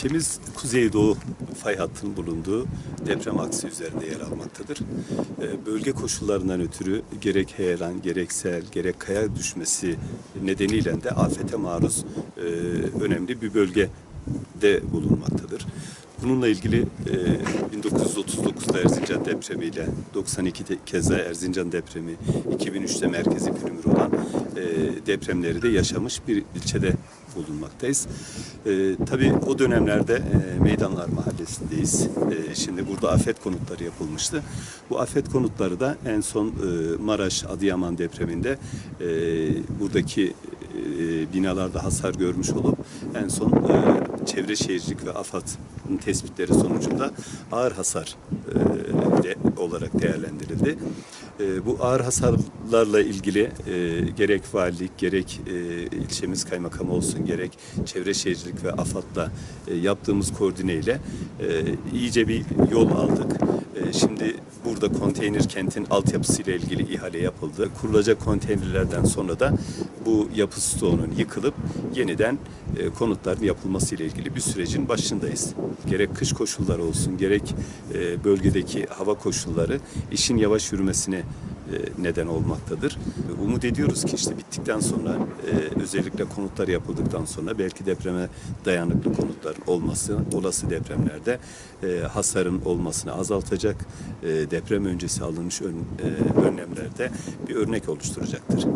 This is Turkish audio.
İlçemiz Kuzeydoğu fay hattının bulunduğu deprem aksı üzerinde yer almaktadır. Ee, Bölge koşullarından ötürü gerek heyelan, gerek sel, gerek kaya düşmesi nedeniyle de afete maruz e, önemli bir bölgede bulunmaktadır. Bununla ilgili e, 1939'da Erzincan depremiyle 92'de keza Erzincan depremi, 2003'te merkezi pürümür olan e, depremleri de yaşamış bir ilçede bulunmaktayız. E, tabii o dönemlerde e, Meydanlar Mahallesi'ndeyiz. E, şimdi burada afet konutları yapılmıştı. Bu afet konutları da en son e, Maraş Adıyaman depreminde e, buradaki e, binalarda hasar görmüş olup en son e, Çevre Şehircilik ve AFAD'ın tespitleri sonucunda ağır hasar e, olarak değerlendirildi. E, bu ağır hasarlarla ilgili e, gerek valilik, gerek e, ilçemiz kaymakamı olsun, gerek Çevre Şehircilik ve AFAD'la e, yaptığımız koordineyle e, iyice bir yol aldık. E, burada konteyner kentin altyapısıyla ilgili ihale yapıldı. Kurulacak konteynerlerden sonra da bu yapı stoğunun yıkılıp yeniden e, konutların yapılması ile ilgili bir sürecin başındayız. Gerek kış koşulları olsun, gerek e, bölgedeki hava koşulları işin yavaş yürümesine e, neden olmaktadır. Umut ediyoruz ki işte bittikten sonra e, özellikle konutlar yapıldıktan sonra belki depreme dayanıklı konutların olması olası depremlerde e, hasarın olmasını azaltacak e, deprem öncesi alınmış ön, e, önlemlerde bir örnek oluşturacaktır.